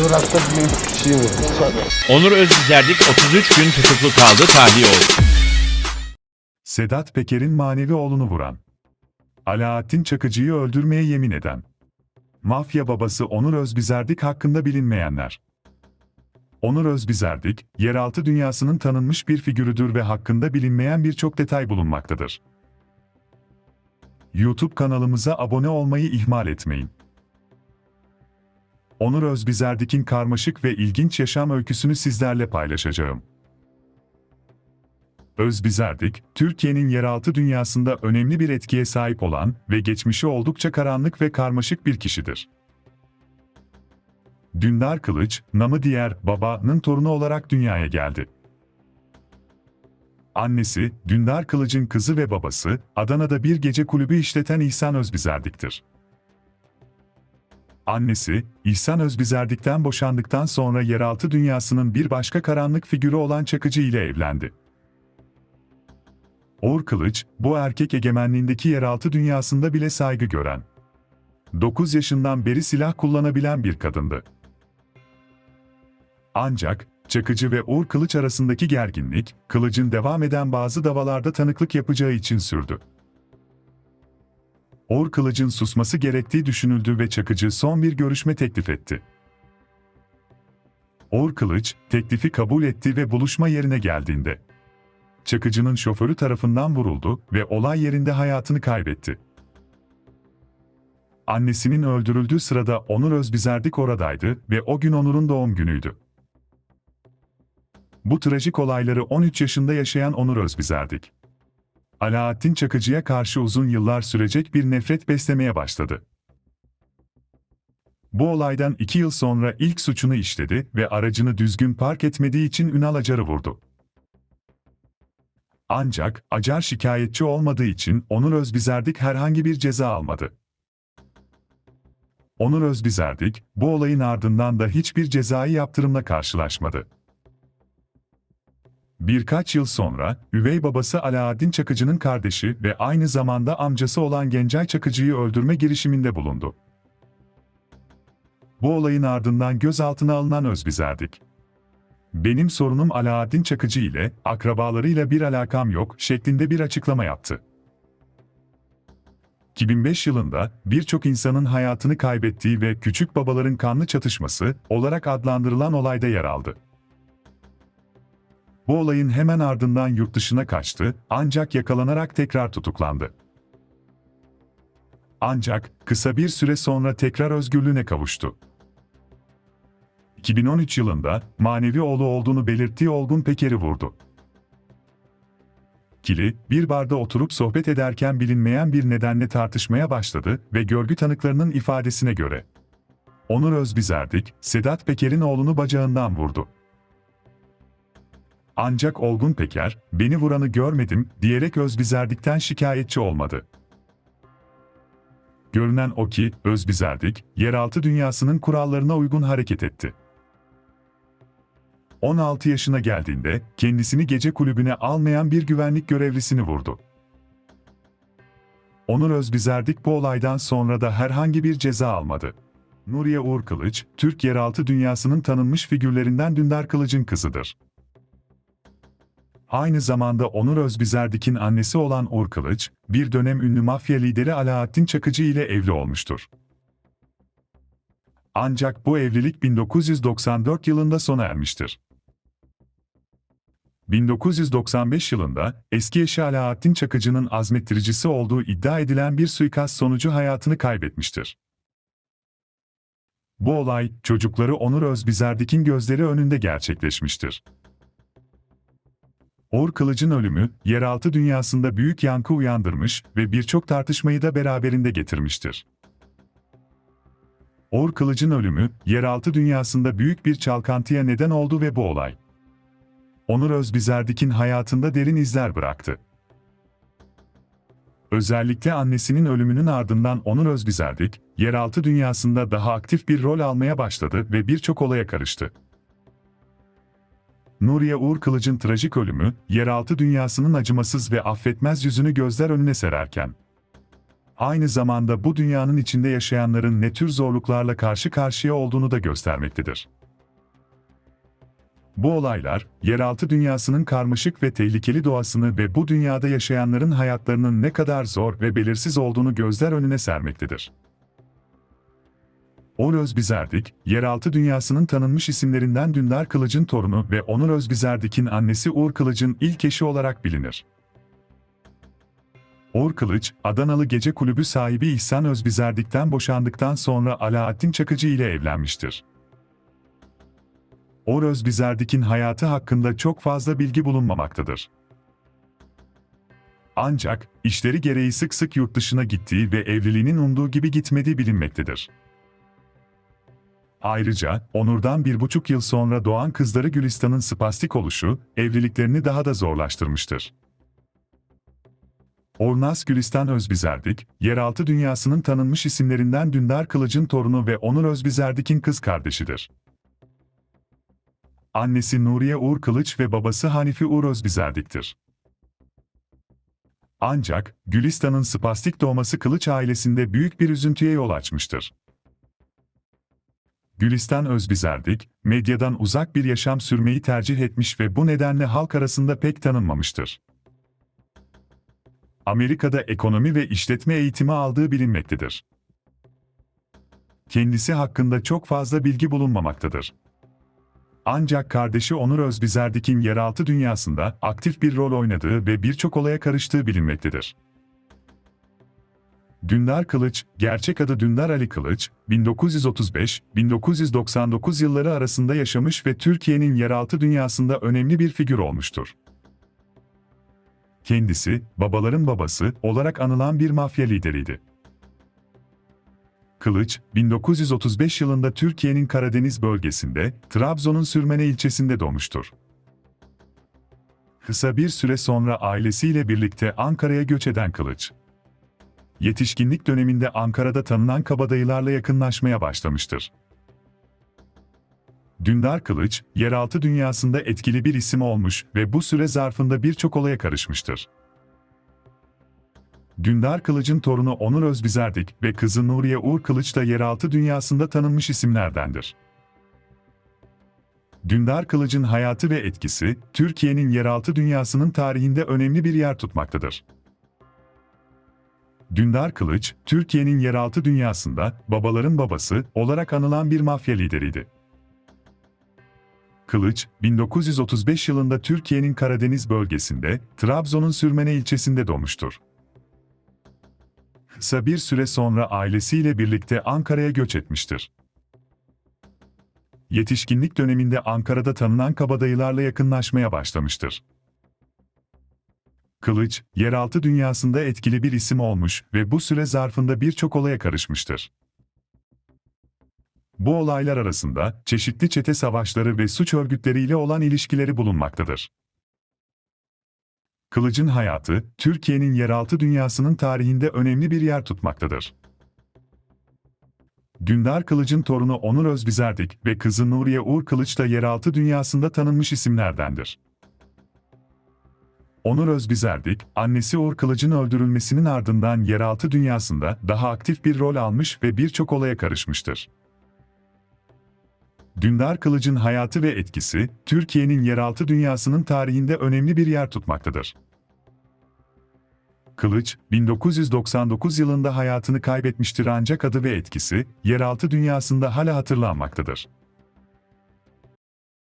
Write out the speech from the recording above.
Irak'ta bir şey var. Onur Özbizerdik 33 gün tutuklu kaldı, tahliye oldu. Sedat Peker'in manevi oğlunu vuran. Alaaddin Çakıcı'yı öldürmeye yemin eden. Mafya babası Onur Özbizerdik hakkında bilinmeyenler. Onur Özbizerdik, yeraltı dünyasının tanınmış bir figürüdür ve hakkında bilinmeyen birçok detay bulunmaktadır. YouTube kanalımıza abone olmayı ihmal etmeyin. Onur Özbizerdik'in karmaşık ve ilginç yaşam öyküsünü sizlerle paylaşacağım. Özbizerdik, Türkiye'nin yeraltı dünyasında önemli bir etkiye sahip olan ve geçmişi oldukça karanlık ve karmaşık bir kişidir. Dündar Kılıç, namı diğer babanın torunu olarak dünyaya geldi. Annesi, Dündar Kılıç'ın kızı ve babası, Adana'da bir gece kulübü işleten İhsan Özbizerdik'tir. Annesi, İhsan Özbizerdik'ten boşandıktan sonra yeraltı dünyasının bir başka karanlık figürü olan Çakıcı ile evlendi. Uğur Kılıç, bu erkek egemenliğindeki yeraltı dünyasında bile saygı gören, 9 yaşından beri silah kullanabilen bir kadındı. Ancak, Çakıcı ve Uğur Kılıç arasındaki gerginlik, Kılıç'ın devam eden bazı davalarda tanıklık yapacağı için sürdü. Uğur Kılıç'ın susması gerektiği düşünüldü ve Çakıcı son bir görüşme teklif etti. Uğur Kılıç, teklifi kabul etti ve buluşma yerine geldiğinde, Çakıcı'nın şoförü tarafından vuruldu ve olay yerinde hayatını kaybetti. Annesinin öldürüldüğü sırada Onur Özbizerdik oradaydı ve o gün Onur'un doğum günüydü. Bu trajik olayları 13 yaşında yaşayan Onur Özbizerdik. Alaaddin Çakıcı'ya karşı uzun yıllar sürecek bir nefret beslemeye başladı. Bu olaydan iki yıl sonra ilk suçunu işledi ve aracını düzgün park etmediği için Ünal Acar'ı vurdu. Ancak Acar şikayetçi olmadığı için Onur Özbizerdik herhangi bir ceza almadı. Onur Özbizerdik, bu olayın ardından da hiçbir cezai yaptırımla karşılaşmadı. Birkaç yıl sonra, üvey babası Alaaddin Çakıcı'nın kardeşi ve aynı zamanda amcası olan Gencay Çakıcı'yı öldürme girişiminde bulundu. Bu olayın ardından gözaltına alınan Özbizerdik, benim sorunum Alaaddin Çakıcı ile, akrabalarıyla bir alakam yok şeklinde bir açıklama yaptı. 2005 yılında birçok insanın hayatını kaybettiği ve küçük babaların kanlı çatışması olarak adlandırılan olayda yer aldı. Bu olayın hemen ardından yurt dışına kaçtı ancak yakalanarak tekrar tutuklandı. Ancak kısa bir süre sonra tekrar özgürlüğüne kavuştu. 2013 yılında manevi oğlu olduğunu belirttiği Olgun Peker'i vurdu. Kili, bir barda oturup sohbet ederken bilinmeyen bir nedenle tartışmaya başladı ve görgü tanıklarının ifadesine göre Onur Özbizerdik, Sedat Peker'in oğlunu bacağından vurdu. Ancak Olgun Peker, beni vuranı görmedim diyerek Özbizerdik'ten şikayetçi olmadı. Görünen o ki, Özbizerdik, yeraltı dünyasının kurallarına uygun hareket etti. 16 yaşına geldiğinde kendisini gece kulübüne almayan bir güvenlik görevlisini vurdu. Onur Özbizerdik bu olaydan sonra da herhangi bir ceza almadı. Nuriye Uğur Kılıç, Türk yeraltı dünyasının tanınmış figürlerinden Dündar Kılıç'ın kızıdır. Aynı zamanda Onur Özbizerdik'in annesi olan Uğur bir dönem ünlü mafya lideri Alaaddin Çakıcı ile evli olmuştur. Ancak bu evlilik 1994 yılında sona ermiştir. 1995 yılında eski eşi Alaaddin Çakıcı'nın azmettiricisi olduğu iddia edilen bir suikast sonucu hayatını kaybetmiştir. Bu olay, çocukları Onur Özbizerdik'in gözleri önünde gerçekleşmiştir. Uğur Kılıç'ın ölümü, yeraltı dünyasında büyük yankı uyandırmış ve birçok tartışmayı da beraberinde getirmiştir. Uğur Kılıç'ın ölümü, yeraltı dünyasında büyük bir çalkantıya neden oldu ve bu olay, Onur Özbizerdik'in hayatında derin izler bıraktı. Özellikle annesinin ölümünün ardından Onur Özbizerdik, yeraltı dünyasında daha aktif bir rol almaya başladı ve birçok olaya karıştı. Nuriye Uğur Kılıç'ın trajik ölümü, yeraltı dünyasının acımasız ve affetmez yüzünü gözler önüne sererken, aynı zamanda bu dünyanın içinde yaşayanların ne tür zorluklarla karşı karşıya olduğunu da göstermektedir. Bu olaylar, yeraltı dünyasının karmaşık ve tehlikeli doğasını ve bu dünyada yaşayanların hayatlarının ne kadar zor ve belirsiz olduğunu gözler önüne sermektedir. Onur Özbizerdik, yeraltı dünyasının tanınmış isimlerinden Dündar Kılıç'ın torunu ve Onur Özbizerdik'in annesi Uğur Kılıç'ın ilk eşi olarak bilinir. Uğur Kılıç, Adanalı Gece Kulübü sahibi İhsan Özbizerdik'ten boşandıktan sonra Alaaddin Çakıcı ile evlenmiştir. Uğur Özbizerdik'in hayatı hakkında çok fazla bilgi bulunmamaktadır. Ancak, işleri gereği sık sık yurt dışına gittiği ve evliliğinin umduğu gibi gitmediği bilinmektedir. Ayrıca, Onur'dan bir buçuk yıl sonra doğan kızları Gülistan'ın spastik oluşu, evliliklerini daha da zorlaştırmıştır. Ornaz Gülistan Özbizerdik, yeraltı dünyasının tanınmış isimlerinden Dündar Kılıç'ın torunu ve Onur Özbizerdik'in kız kardeşidir. Annesi Nuriye Uğur Kılıç ve babası Hanifi Uğur Özbizerdik'tir. Ancak, Gülistan'ın spastik doğması Kılıç ailesinde büyük bir üzüntüye yol açmıştır. Gülistan Özbizerdik, medyadan uzak bir yaşam sürmeyi tercih etmiş ve bu nedenle halk arasında pek tanınmamıştır. Amerika'da ekonomi ve işletme eğitimi aldığı bilinmektedir. Kendisi hakkında çok fazla bilgi bulunmamaktadır. Ancak kardeşi Onur Özbizerdik'in yeraltı dünyasında aktif bir rol oynadığı ve birçok olaya karıştığı bilinmektedir. Dündar Kılıç, gerçek adı Dündar Ali Kılıç, 1935-1999 yılları arasında yaşamış ve Türkiye'nin yeraltı dünyasında önemli bir figür olmuştur. Kendisi, babaların babası olarak anılan bir mafya lideriydi. Kılıç, 1935 yılında Türkiye'nin Karadeniz bölgesinde, Trabzon'un Sürmene ilçesinde doğmuştur. Kısa bir süre sonra ailesiyle birlikte Ankara'ya göç eden Kılıç, yetişkinlik döneminde Ankara'da tanınan kabadayılarla yakınlaşmaya başlamıştır. Dündar Kılıç, yeraltı dünyasında etkili bir isim olmuş ve bu süre zarfında birçok olaya karışmıştır. Dündar Kılıç'ın torunu Onur Özbizerdik ve kızı Nuriye Uğur Kılıç da yeraltı dünyasında tanınmış isimlerdendir. Dündar Kılıç'ın hayatı ve etkisi, Türkiye'nin yeraltı dünyasının tarihinde önemli bir yer tutmaktadır. Dündar Kılıç, Türkiye'nin yeraltı dünyasında babaların babası olarak anılan bir mafya lideriydi. Kılıç, 1935 yılında Türkiye'nin Karadeniz bölgesinde, Trabzon'un Sürmene ilçesinde doğmuştur. Kısa bir süre sonra ailesiyle birlikte Ankara'ya göç etmiştir. Yetişkinlik döneminde Ankara'da tanınan kabadayılarla yakınlaşmaya başlamıştır. Kılıç, yeraltı dünyasında etkili bir isim olmuş ve bu süre zarfında birçok olaya karışmıştır. Bu olaylar arasında çeşitli çete savaşları ve suç örgütleriyle olan ilişkileri bulunmaktadır. Kılıç'ın hayatı, Türkiye'nin yeraltı dünyasının tarihinde önemli bir yer tutmaktadır. Dündar Kılıç'ın torunu Onur Özbizerdik ve kızı Nuriye Uğur Kılıç da yeraltı dünyasında tanınmış isimlerdendir. Onur Özbizerdik, annesi Uğur Kılıç'ın öldürülmesinin ardından yeraltı dünyasında daha aktif bir rol almış ve birçok olaya karışmıştır. Dündar Kılıç'ın hayatı ve etkisi, Türkiye'nin yeraltı dünyasının tarihinde önemli bir yer tutmaktadır. Kılıç, 1999 yılında hayatını kaybetmiştir ancak adı ve etkisi, yeraltı dünyasında hala hatırlanmaktadır.